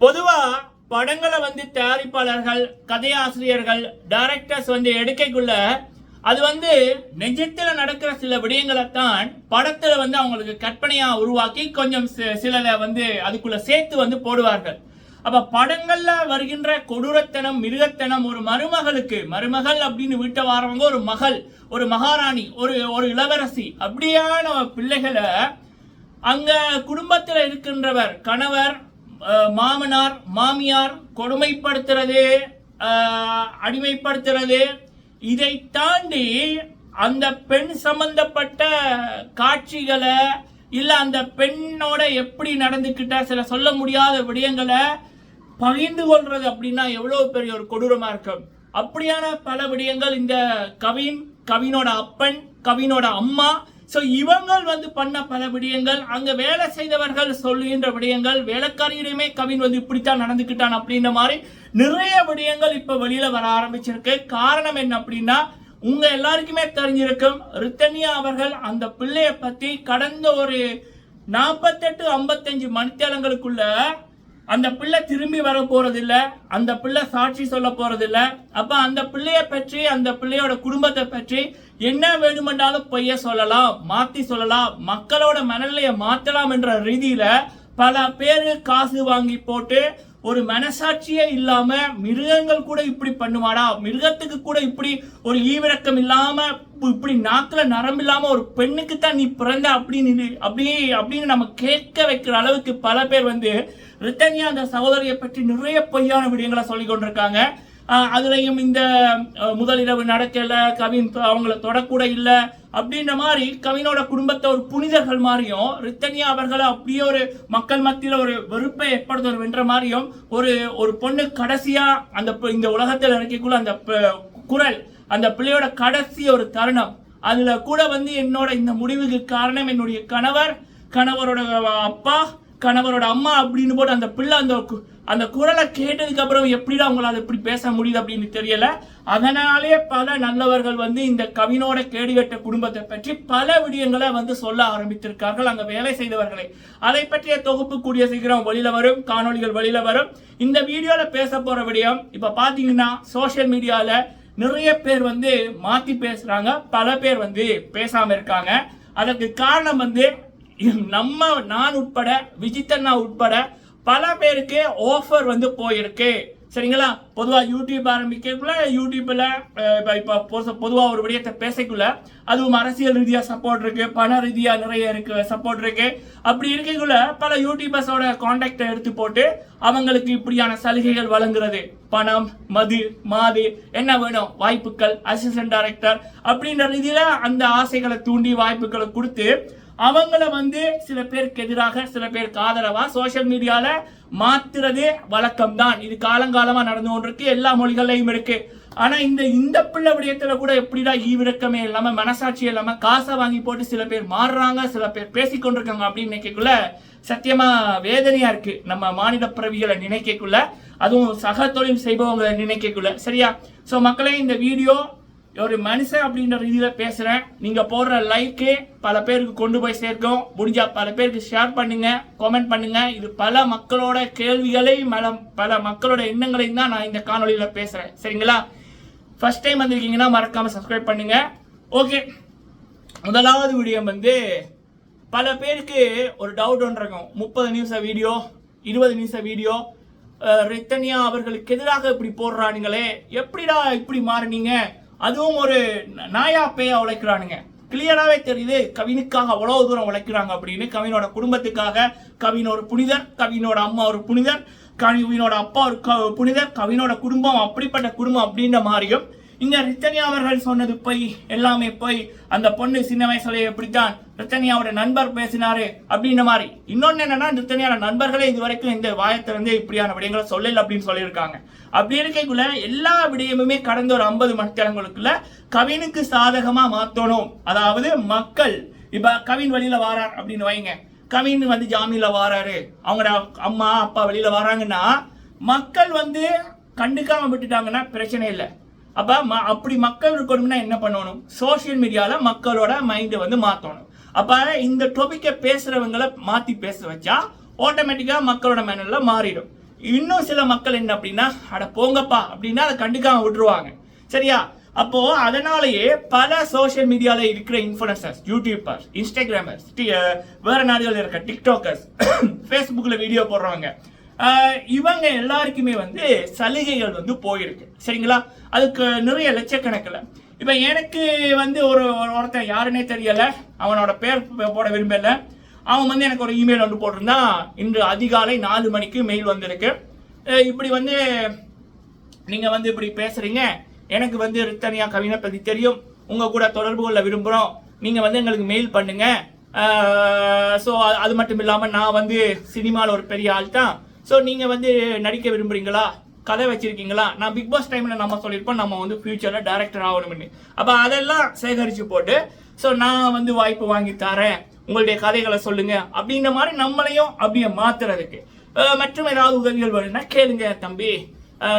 பொதுவா படங்களை வந்து தயாரிப்பாளர்கள் கதையாசிரியர்கள் டைரக்டர்ஸ் வந்து எடுக்கைக்குள்ள அது வந்து நெஞ்சத்தில் நடக்கிற சில விடயங்களை தான் படத்துல வந்து அவங்களுக்கு கற்பனையா உருவாக்கி கொஞ்சம் சி- சிலதை வந்து அதுக்குள்ள சேர்த்து வந்து போடுவார்கள். அப்ப படங்கள்ல வருகின்ற கொடூரத்தனம் மிருகத்தனம் ஒரு மருமகளுக்கு மருமகள் அப்படின்னு வீட்டை வாரவங்க ஒரு மகள் ஒரு மகாராணி ஒரு ஒரு இளவரசி அப்படியான பிள்ளைகளை அங்க குடும்பத்தில் இருக்கின்றவர் கணவர் மாமனார் மாமியார் கொடுமைப்படுத்துறது அடிமைப்படுத்துறது இதை தாண்டி அந்த பெண் சம்பந்தப்பட்ட காட்சிகளை இல்லை அந்த பெண்ணோட எப்படி நடந்துக்கிட்ட சில சொல்ல முடியாத விடயங்களை பகிர்ந்து கொள்வது அப்படின்னா எவ்வளோ பெரிய ஒரு கொடூரமாக இருக்கும் அப்படியான பல விடயங்கள் இந்த கவின் கவினோட அப்பன் கவினோட அம்மா ஸோ இவங்கள் வந்து பண்ண பல விடயங்கள் அங்கே வேலை செய்தவர்கள் சொல்லுகின்ற விடயங்கள் வேலைக்காரியுமே கவின் வந்து இப்படித்தான் நடந்துக்கிட்டான் அப்படின்ற மாதிரி நிறைய விடயங்கள் இப்போ வெளியில் வர ஆரம்பிச்சிருக்கு. காரணம் என்ன அப்படின்னா உங்க எல்லாருக்குமே தெரிஞ்சிருக்கும் ரித்தனியா அவர்கள் அந்த பிள்ளைய பத்தி கடந்த ஒரு நாற்பத்தெட்டு ஐம்பத்தஞ்சு மணித்தேலங்களுக்குள்ள அந்த பிள்ளை திரும்பி வர போறது இல்ல அந்த பிள்ளை சாட்சி சொல்ல போறது இல்ல அப்ப அந்த பிள்ளைய பற்றி அந்த பிள்ளையோட குடும்பத்தை பற்றி என்ன வேணுமென்றாலும் பொய்ய சொல்லலாம் மாத்தி சொல்லலாம் மக்களோட மனநிலையை மாத்தலாம் என்ற ரீதியில பல பேரு காசு வாங்கி போட்டு ஒரு மனசாட்சியே இல்லாம மிருகங்கள் கூட இப்படி பண்ணுவாடா? மிருகத்துக்கு கூட இப்படி ஒரு ஈவிரக்கம் இல்லாம இப்படி நாக்குல நரம்பு இல்லாம ஒரு பெண்ணுக்கு தான் நீ பிறந்த அப்படின்னு அப்படி அப்படின்னு நம்ம கேட்க வைக்கிற அளவுக்கு பல பேர் வந்து ரிட்டனியா அந்த சகோதரியை பற்றி நிறைய பொய்யான விடயங்களை சொல்லி கொண்டிருக்காங்க. அதுலயும் இந்த முதலிரவு நடக்கல கவின் தொ- அவங்கள தொடக்கூட இல்லை அப்படின்ற மாதிரி கவினோட குடும்பத்தை ஒரு புனிதர்கள் மாதிரியும் ரித்தனியா அவர்களை அப்படியே ஒரு மக்கள் மத்தியில் ஒரு வெறுப்பை ஏற்படுத்த வென்ற மாதிரியும் ஒரு ஒரு பொண்ணு கடைசியா அந்த இந்த உலகத்தில் இருக்கக்குள்ள அந்த குரல் அந்த பிள்ளையோட கடைசி ஒரு தருணம். அதுல கூட வந்து என்னோட இந்த முடிவுக்கு காரணம் என்னுடைய கணவர் கணவரோட அப்பா கணவரோட அம்மா அப்படின்னு போட்டு அந்த பிள்ளை அந்த கு- அந்த குரலை கேட்டதுக்கு அப்புறம் எப்படிடா உங்களால இப்படி பேச முடியுது அப்படின்னு தெரியல. அதனாலே பல நல்லவர்கள் வந்து இந்த கவினோட கேடுகட்ட குடும்பத்தை பற்றி பல விடயங்களை வந்து சொல்ல ஆரம்பித்திருக்கார்கள். அங்க வேலை செய்தவர்களை. அதை பற்றிய தொகுப்பு கூடிய சீக்கிரம் வெளியில வரும். காணொளிகள் வெளியில வரும். இந்த வீடியோல பேச போற விடயம் இப்ப பாத்தீங்கன்னா சோஷியல் மீடியால நிறைய பேர் வந்து மாத்தி பேசுறாங்க. பல பேர் வந்து பேசாம இருக்காங்க. அதற்கு காரணம் வந்து நம்ம நான் உட்பட விஜித்தண்ணா உட்பட பல பேருக்கு ஆஃபர் வந்து போயிருக்கு. சரிங்களா? பொதுவா யூடியூப் ஆரம்பிக்கக்குள்ள யூடியூப்ல இப்போ இப்போ பொதுவாக பொதுவா ஒரு விடயத்தை பேசக்குள்ள அதுவும் அரசியல் ரீதியா சப்போர்ட் இருக்கு பண ரீதியா நிறைய இருக்கு சப்போர்ட் இருக்கு. அப்படி இருக்கக்குள்ள பல யூடியூபர்ஸோட கான்டாக்டை எடுத்து போட்டு அவங்களுக்கு இப்படியான சலுகைகள் வழங்குறது. பணம் மது மாது என்ன வேணும்? வாய்ப்புகள் அசிஸ்டன்ட் டைரக்டர் அப்படின்ற ரீதியில அந்த ஆசைகளை தூண்டி வாய்ப்புகளை கொடுத்து அவங்கள வந்து சில பேருக்கு எதிராக சில பேருக்கு ஆதரவா சோஷியல் மீடியால மாத்துறது வழக்கம் தான் இது காலங்காலமா நடந்து கொண்டிருக்கு எல்லா மொழிகள்லையும் இருக்கு. ஆனா இந்த இந்த பிள்ளை விடயத்துல கூட எப்படிதான் ஈவிரக்கமே இல்லாம மனசாட்சி இல்லாம காசை வாங்கி போட்டு சில பேர் மாறுறாங்க சில பேர் பேசிக்கொண்டிருக்காங்க அப்படின்னு நினைக்கக்குள்ள சத்தியமா வேதனையா இருக்கு. நம்ம மாநில பிறவிகளை நினைக்கக்குள்ள அதுவும் சக தொழில் செய்பவங்களை நினைக்கக்குள்ள. சரியா? சோ மக்களே இந்த வீடியோ ஒரு மனுஷன் அப்படின்ற ரீதியில பேசுறேன். நீங்க போடுற லைக்கு பல பேருக்கு கொண்டு போய் சேர்க்கும். முடிஞ்சா பல பேருக்கு ஷேர் பண்ணுங்க கமெண்ட் பண்ணுங்க. இது பல மக்களோட கேள்விகளை பல பல மக்களோட எண்ணங்களையும் தான் நான் இந்த காணொலியில் பேசுறேன். சரிங்களா? ஃபர்ஸ்ட் டைம் வந்திருக்கீங்கன்னா மறக்காம சப்ஸ்கிரைப் பண்ணுங்க. ஓகே முதலாவது வீடியோ வந்து பல பேருக்கு ஒரு டவுட் ஒன்று இருக்கும். முப்பது நிமிஷம் வீடியோ இருபது நிமிஷம் வீடியோ ரித்தனியா அவர்களுக்கு எதிராக இப்படி போடுறானுங்களே. எப்படிடா இப்படி மாறுனீங்க? அதுவும் ஒரு நாயா பேயா உழைக்கிறானுங்க. கிளியராகவே தெரியுது கவினுக்காக அவ்வளவு தூரம் உழைக்கிறாங்க அப்படின்னு. கவினோட குடும்பத்துக்காக கவின் ஒரு புனிதர் கவினோட அம்மா ஒரு புனிதர் கவினோட அப்பா ஒரு க- புனிதர் கவினோட குடும்பம் அப்படிப்பட்ட குடும்பம் அப்படின்ற மாதிரியும் இங்க ரித்தனியா அவர்கள் சொன்னது பொய் எல்லாமே போய். அந்த பொண்ணு சின்ன வயசுல எப்படித்தான் ரித்தனியாவோட நண்பர் பேசினாரு அப்படின்ற மாதிரி. இன்னொன்னு என்னன்னா ரித்தனியான நண்பர்களே இது வரைக்கும் இந்த வாயத்திலிருந்து இப்படியான விடயங்களை சொல்லல அப்படின்னு சொல்லியிருக்காங்க. அப்படி இருக்கைக்குள்ள எல்லா விடயமுமே கடந்த ஒரு ஐம்பது மணித்தேரங்களுக்குள்ள கவினுக்கு சாதகமா மாத்தணும். அதாவது மக்கள் இப்ப கவின் வழியில வாரார் அப்படின்னு வைங்க. கவின் வந்து ஜாமீன்ல வாராரு. அவங்களோட அம்மா அப்பா வெளியில வராங்கன்னா மக்கள் வந்து கண்டுக்காம விட்டுட்டாங்கன்னா பிரச்சனை இல்லை. அப்போ ம- அப்படி மக்கள் இருக்கணும்னா என்ன பண்ணணும்? சோஷியல் மீடியாவில் மக்களோட மைண்டை வந்து மாற்றணும் அப்போ இந்த டொபிக்கை பேசுகிறவங்களை மாற்றி பேச வச்சா ஆட்டோமேட்டிக்காக மக்களோட மேனல்ல மாறிடும். இன்னும் சில மக்கள் என்ன அப்படின்னா அட போங்கப்பா அப்படின்னா அதை கண்டுக்காம விட்டுருவாங்க. சரியா? அப்போ அதனாலேயே பல சோஷியல் மீடியாவில் இருக்கிற இன்ஃபுளுசர்ஸ் யூடியூபர்ஸ் இன்ஸ்டாகிராமர்ஸ் வேற நாடுகள் இருக்க டிக்டாக்கர்ஸ் ஃபேஸ்புக்கில் வீடியோ போடுறவங்க இவங்க எல்லாருக்குமே வந்து சலுகைகள் வந்து போயிருக்கு. சரிங்களா? அதுக்கு நிறைய லட்சக்கணக்கில். இப்போ எனக்கு வந்து ஒரு ஒரு ஒருத்தன் யாருன்னே தெரியலை. அவனோட பேர் போட விரும்பலை. அவன் வந்து எனக்கு ஒரு இமெயில் வந்து போட்டிருந்தான். இன்று அதிகாலை நாலு மணிக்கு மெயில் வந்திருக்கு. இப்படி வந்து நீங்கள் வந்து இப்படி பேசுகிறீங்க எனக்கு வந்து ரித்தனியா கவினை பற்றி தெரியும். உங்கள் கூட தொடர்பு கொள்ள விரும்புகிறோம் நீங்கள் வந்து எங்களுக்கு மெயில் பண்ணுங்கள் ஸோ அது மட்டும் இல்லாமல் நான் வந்து சினிமாவில் ஒரு பெரிய ஆள் தான் ஸோ நீங்கள் வந்து நடிக்க விரும்புறீங்களா? கதை வச்சிருக்கீங்களா? நான் பிக் பாஸ் டைமில் நம்ம சொல்லியிருப்போம் நம்ம வந்து ஃபியூச்சரில் டேரக்டர் ஆகணும்னு. அப்போ அதெல்லாம் சேகரித்து போட்டு ஸோ நான் வந்து வாய்ப்பு வாங்கி தரேன். உங்களுடைய கதைகளை சொல்லுங்கள் அப்படின்ற மாதிரி நம்மளையும் அப்படியே மாத்துறதுக்கு. மற்றும் ஏதாவது உதவிகள் வேணும்னா கேளுங்க தம்பி.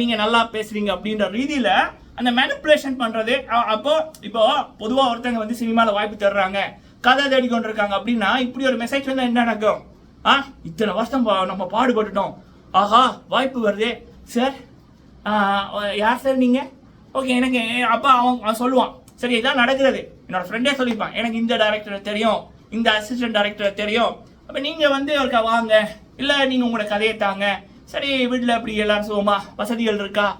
நீங்கள் நல்லா பேசுகிறீங்க அப்படின்ற ரீதியில் அந்த மேனிப்புலேஷன் பண்ணுறது அப்போ இப்போ பொதுவாக ஒருத்தங்க வந்து சினிமாவில் வாய்ப்பு தர்றாங்க. கதை தேடி கொண்டிருக்காங்க அப்படின்னா இப்படி ஒரு மெசேஜ் வந்தால் என்ன நடக்கும்? ஆ இத்தனை வருஷம் பா- நம்ம பாடுபட்டுட்டோம். ஆஹா வாய்ப்பு வருதே. சார் யார் சார் நீங்கள் ஓகே எனக்கு அப்பா அவன் சொல்லுவான். சரி இதான் நடக்கிறது. என்னோட ஃப்ரெண்டே சொல்லியிருப்பான் எனக்கு இந்த டேரக்டரை தெரியும். இந்த அசிஸ்டன்ட் டேரக்டரை தெரியும். அப்போ நீங்கள் வந்து ஒருக்கா வாங்க. இல்லை நீங்கள் உங்களோட கதையை தாங்க. சரி வீட்டில் அப்படி எல்லாரும் சுகமா? வசதிகள் இருக்கா?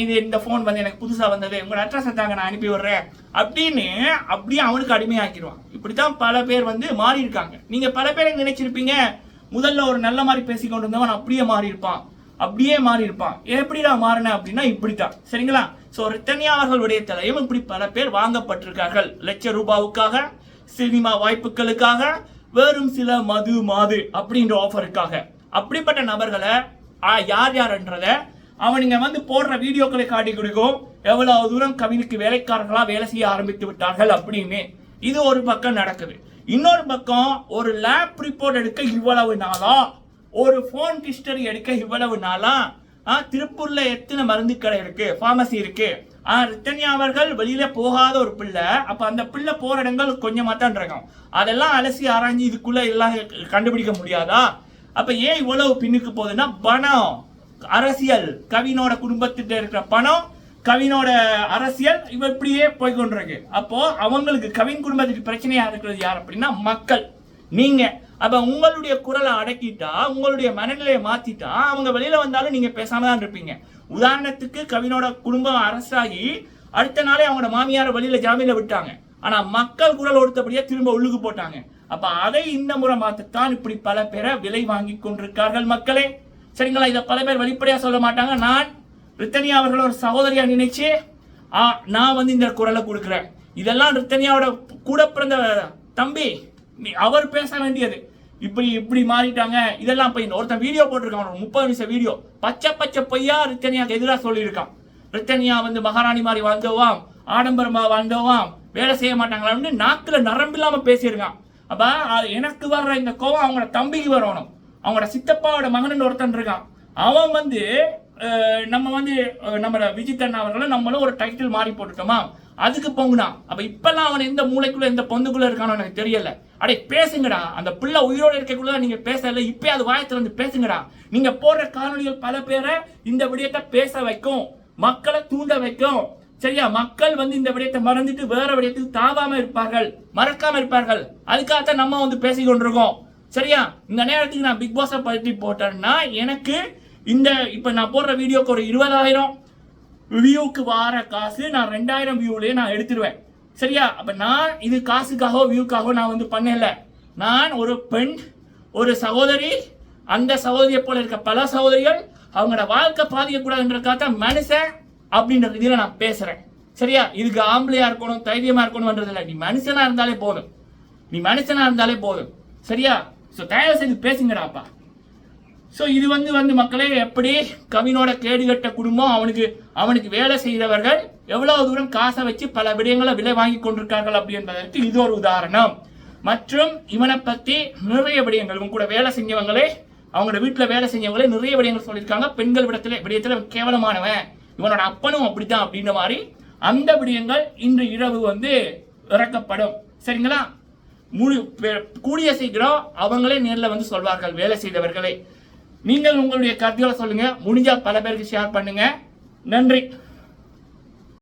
இது இந்த ஃபோன் வந்து எனக்கு புதுசாக வந்தது. உங்களோட அட்ரஸை தாங்க நான் அனுப்பி விடுறேன். அப்படின்னு அப்படியே அவனுக்கு அடிமையாக்கிடுவான். இப்படி தான் பல பேர் வந்து மாறி இருக்காங்க நீங்கள் பல பேரை நினைச்சிருப்பீங்க. முதல்ல ஒரு நல்ல மாதிரி பேசிக்கொண்டு இருந்தவன் அப்படியே மாறி இருப்பான் அப்படியே மாறி இருப்பான் எப்படிடா மாறின அப்படின்னா இப்படித்தான். சரிங்களா? ஸோ ரித்தன்யா தலையும் இப்படி பல பேர் வாங்கப்பட்டிருக்கார்கள். லட்ச ரூபாவுக்காக சினிமா வாய்ப்புகளுக்காக வெறும் சில மது மாது அப்படின்ற ஆஃபருக்காக அப்படிப்பட்ட நபர்களை ஆ, யார் யார்ன்றத அவனுங்க வந்து போடுற வீடியோக்களை காட்டி கொடுக்கும் எவ்வளவு தூரம் கவினுக்கு வேலைக்காரர்களா வேலை செய்ய ஆரம்பித்து விட்டார்கள் அப்படின்னு. இது ஒரு பக்கம் நடக்குது. இன்னொரு பக்கம் ஒரு லேப் ரிப்போர்ட் எடுக்க இவ்வளவு நாளா ஒரு ஃபோன் டிஸ்டரி எடுக்க இவ்வளவு நாளா ஆ, திருப்பூர்ல எத்தனை மருந்து கடை இருக்கு ஃபார்மசி இருக்கு. ரித்தன்யா அவர்கள் வெளியில போகாத ஒரு பிள்ளை. அப்ப அந்த பிள்ளை போற இடங்கள் கொஞ்சமா தான் இருக்கும். அதெல்லாம் அலசி ஆராய்ஞ்சு இதுக்குள்ள எல்லாம் கண்டுபிடிக்க முடியாதா? அப்ப ஏன் இவ்வளவு பின்னுக்கு போகுதுன்னா பணம். அரசியல் கவினோட குடும்பத்திட்ட இருக்கிற பணம் கவினோட அரசியல் இவ இப்படியே போய் கொண்டிருக்கு அப்போ அவங்களுக்கு கவின் குடும்பத்துக்கு பிரச்சனையா இருக்கிறது யார் அப்படின்னா மக்கள். நீங்க. அப்ப உங்களுடைய குரலை அடக்கிட்டா உங்களுடைய மனநிலையை மாத்திட்டா அவங்க வெளியில வந்தாலும் நீங்க பேசாம தான் இருப்பீங்க. உதாரணத்துக்கு கவினோட குடும்பம் அரசாகி அடுத்த நாளே அவங்களோட மாமியாரை வெளியில ஜாமீன்ல விட்டாங்க. ஆனா மக்கள் குரல் கொடுத்தபடியே திரும்ப உள்ளுக்கு போட்டாங்க. அப்ப அதை இந்த முறை மாத்தத்தான் இப்படி பல பேரை விலை வாங்கி கொண்டிருக்கார்கள் மக்களே. சரிங்களா? இதை பல பேர் வெளிப்படையாக சொல்ல மாட்டாங்க. நான் ரித்தனியா அவர்கள் ஒரு சகோதரியாக நினைச்சு ஆ, நான் வந்து இந்த குரலை கொடுக்குறேன். இதெல்லாம் ரித்தனியாவோட கூட பிறந்த தம்பி நீ அவர் பேச வேண்டியது. இப்படி இப்படி மாறிட்டாங்க. இதெல்லாம் போய் ஒருத்தன் வீடியோ போட்டிருக்கான். ஒரு முப்பது நிமிஷம் வீடியோ. பச்சை பச்சை பொய்யா ரித்தனியாக்கு எதிராக சொல்லியிருக்கான். ரித்தனியா வந்து மகாராணி மாதிரி வாழ்ந்தவாம் ஆடம்பரமாக வாழ்ந்தவாம் வேலை செய்ய மாட்டாங்களான்னு நாத்தில் நரம்பு இல்லாமல் பேசியிருக்கான். அப்போ எனக்கு வர்ற இந்த கோவம் அவங்களோட தம்பிக்கு வரணும். அவங்களோட சித்தப்பாவோட மகன் ஒருத்தன் இருக்கான். அவன் வந்து நம்ம வந்து அஹ், நம்ம விஜித் அண்ணா அவர்களும் நம்மளும் ஒரு டைட்டில் மாறி போட்டுட்டோமா? அதுக்கு பொங்குனான். அப்ப இப்பெல்லாம் அவன் எந்த மூளைக்குள்ள எந்த பொந்துக்குள்ள இருக்கானோ எனக்கு தெரியல. அடே பேசுங்கடா. அந்த பிள்ளை உயிரோட இருக்கக்குள்ள நீங்க பேசல. இப்பே அது வாயத்துல வந்து பேசுங்கடா. நீங்க போடுற காணொலிகள் பல பேரை இந்த விடயத்தை பேச வைக்கும். மக்களை தூண்ட வைக்கும். சரியா? மக்கள் வந்து இந்த விடயத்தை மறந்துட்டு வேற விடயத்துக்கு தாவாம இருப்பார்கள். மறக்காம இருப்பார்கள். அதுக்காகத்தான் நம்ம வந்து பேசிக்கொண்டிருக்கோம். சரியா? இந்த நேரத்துக்கு நான் பிக் பாஸை பற்றி போட்டேன்னா எனக்கு இந்த இப்போ நான் போடுற வீடியோக்கு ஒரு இருபதாயிரம் வியூக்கு வார காசு நான் ரெண்டாயிரம் வியூவிலே நான் எடுத்துருவேன். சரியா? அப்போ நான் இது காசுக்காகவோ வியூக்காகவோ நான் வந்து பண்ணல. நான் ஒரு பெண் ஒரு சகோதரி அந்த சகோதரியை போல இருக்க பல சகோதரிகள் அவங்களோட வாழ்க்கை பாதிக்கக்கூடாதுன்றக்காக தான் மனுஷன் அப்படின்ற இதில் நான் பேசுகிறேன் சரியா? இதுக்கு ஆம்பளையாக இருக்கணும் தைரியமாக இருக்கணும்ன்றது இல்லை நீ மனுஷனாக இருந்தாலே போதும். நீ மனுஷனாக இருந்தாலே போதும். சரியா? ஸோ தயவு செய்து பேசுங்கடாப்பா ஸோ இது வந்து வந்து மக்களே எப்படி கவினோட கேடுகட்ட குடும்பம் அவனுக்கு அவனுக்கு வேலை செய்கிறவர்கள் எவ்வளவு தூரம் காசை வச்சு பல விடயங்களை விலை வாங்கி கொண்டிருக்கார்கள் அப்படின்றதற்கு இது ஒரு உதாரணம். மற்றும் இவனை பத்தி நிறைய விடயங்கள் இவன் கூட வேலை செஞ்சவங்களே அவங்களோட வீட்டில் வேலை செஞ்சவங்களே நிறைய விடயங்கள் சொல்லியிருக்காங்க. பெண்கள் விடத்தில் விடயத்தில் கேவலமானவன். இவனோட அப்பனும் அப்படித்தான் அப்படின்ற மாதிரி அந்த விடயங்கள் இன்று இரவு வந்து இறக்கப்படும். சரிங்களா? கூடிய சீக்கிரம் அவங்களே நேரில் வந்து சொல்வார்கள் வேலை செய்தவர்களே. நீங்கள் உங்களுடைய கருத்துக்களை சொல்லுங்க. முடிஞ்சால் பல பேருக்கு ஷேர் பண்ணுங்க. நன்றி.